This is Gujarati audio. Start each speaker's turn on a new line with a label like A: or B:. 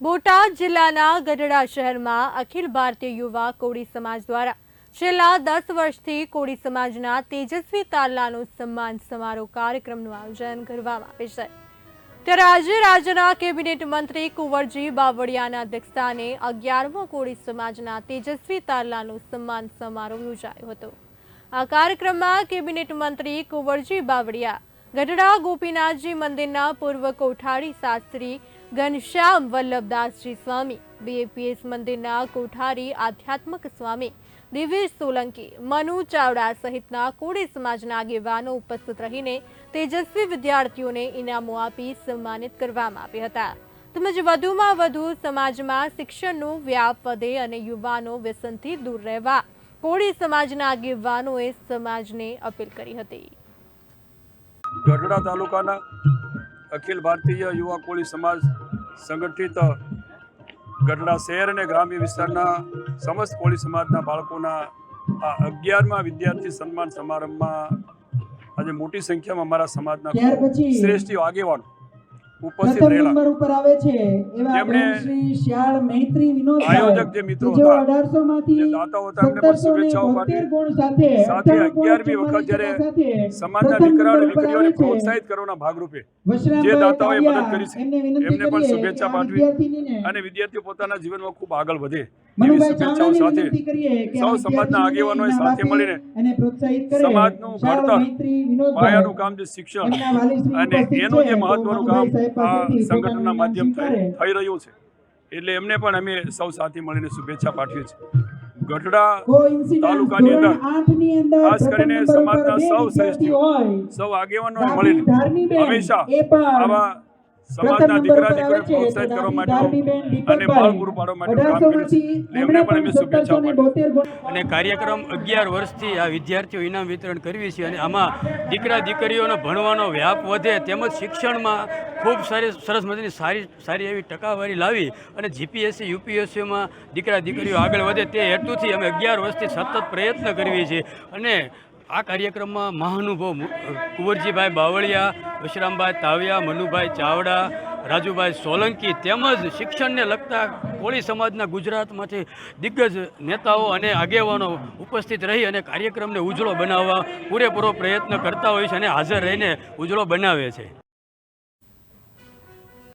A: બોટાદ જિલ્લાના ગઢડા શહેરમાં અખિલ ભારતીય યુવા કોળી સમાજ દ્વારા છેલ્લા દસ વર્ષથી કોળી સમાજના તેજસ્વી તારલાનો સન્માન સમારોહ કાર્યક્રમનું આયોજન કરવામાં આવે છે. ત્યારે આજે રાજ્યના કેબિનેટ મંત્રી કુંવરજી બાવળિયાના અધ્યક્ષસ્થાને અગિયારમો કોળી સમાજના તેજસ્વી તારલાનો સન્માન સમારોહ યોજાયો હતો. આ કાર્યક્રમમાં કેબિનેટ મંત્રી કુંવરજી બાવળિયા, ગઢડા ગોપીનાથજી મંદિરના પૂર્વ કોઠારી શાસ્ત્રી ઘનશ્યામ વલ્લભદાસજી સ્વામી બીએપીએસ મંદિરના કોઠારી આધ્યાત્મક સ્વામી, દિવેશ સોલંકી, મનુ ચાવડા સહિતના કોળી સમાજના આગેવાનો ઉપસ્થિત રહીને તેજસ્વી વિદ્યાર્થીઓને ઇનામો આપી સન્માનિત કરવામાં આવ્યા હતા. તેમજ વધુમાં વધુ સમાજમાં શિક્ષણનો વ્યાપ વધે અને યુવાનો વ્યસનથી દૂર રહેવા કોળી સમાજના આગેવાનોએ સમાજને અપીલ કરી હતી.
B: ગઢડા તાલુકાના અખિલ ભારતીય યુવા કોળી સમાજ સંગઠિત ગઢડા શહેર અને ગ્રામ્ય વિસ્તારના સમસ્ત કોળી સમાજના બાળકોના આ અગિયારમાં વિદ્યાર્થી સન્માન સમારંભમાં આજે મોટી સંખ્યામાં અમારા સમાજના શ્રેષ્ઠ આગેવાનો ઉપસ્થિત રહેલા
C: નંબર ઉપર આવે છે એવા શ્રી શ્યાળ મૈત્રી વિનોદ
B: આયોજક જે મિત્રો હતા,
C: અઢારસો માંથી
B: દાતાઓ હતા પણ શુભેચ્છાઓ પાઠવી.
C: સાથે
B: સાથે 11મી વખત જ્યારે સમાજના દીકરા અને દીકરીઓને પ્રોત્સાહિત કરવાના ભાગરૂપે જે દાતાઓએ મદદ કરી છે,
C: એમને
B: પણ શુભેચ્છા પાઠવી. અને વિદ્યાર્થીઓ પોતાના જીવનમાં ખૂબ આગળ વધે. એવી
C: મનુભાઈ
B: શુભેચ્છાઓ
C: ચાવડાને
B: સાથે
C: વિનંતી કરીએ કે
B: સૌ સમાજના આગેવાનોએ સાથે મળીને
C: આપી અને પ્રોત્સાહિત કરે.
B: સમાજનું
C: શ્યાળ
B: ઘડતર,
C: મૈત્રી વિનોદભાઈ
B: પાયાનું કામ જે શિક્ષણ અને એનું જે મહત્વનું કામ આ સંગઠનના માધ્યમ થઈ રહ્યું છે. એટલે એમને પણ અમે સૌ સાથે મળીને શુભેચ્છા પાઠવીએ છીએ. ગઢડા તાલુકાની અંદર ખાસ કરીને સમાજના સૌ
C: શ્રેષ્ઠ
B: શ્રેષ્ઠીઓ, સૌ
C: આગેવાનો
B: મળીને હંમેશા આવા સમાજના દીકરા દીકરીઓને પ્રોત્સાહિત કરવા
C: માટે
B: અને બળ પૂરું પાડવા માટે કામ કર્યું એમને પણ અમે શુભેચ્છાઓ
D: અને કાર્યક્રમ અગિયાર વર્ષથી આ વિદ્યાર્થીઓ ઇનામ વિતરણ કરવી છે અને આમાં દીકરા દીકરીઓનો ભણવાનો વ્યાપ વધે તેમજ શિક્ષણમાં ખૂબ સારી સરસ મજાની સારી સારી એવી ટકાવારી લાવી અને જીપીએસસી યુપીએસસીમાં દીકરા દીકરીઓ આગળ વધે તે હેતુથી અમે અગિયાર વર્ષથી સતત પ્રયત્ન કરવી છીએ. અને આ કાર્યક્રમમાં મહાનુભવ કુંવરજીભાઈ બાવળિયા, વિશ્રામભાઈ તાવિયા, મનુભાઈ ચાવડા, રાજુભાઈ સોલંકી તેમજ શિક્ષણને લગતા કોળી સમાજના ગુજરાતમાંથી દિગ્ગજ નેતાઓ અને આગેવાનો ઉપસ્થિત રહી અને કાર્યક્રમને ઉજળો બનાવવા પૂરેપૂરો પ્રયત્ન કરતા હોય છે અને હાજર રહીને ઉજળો બનાવે છે.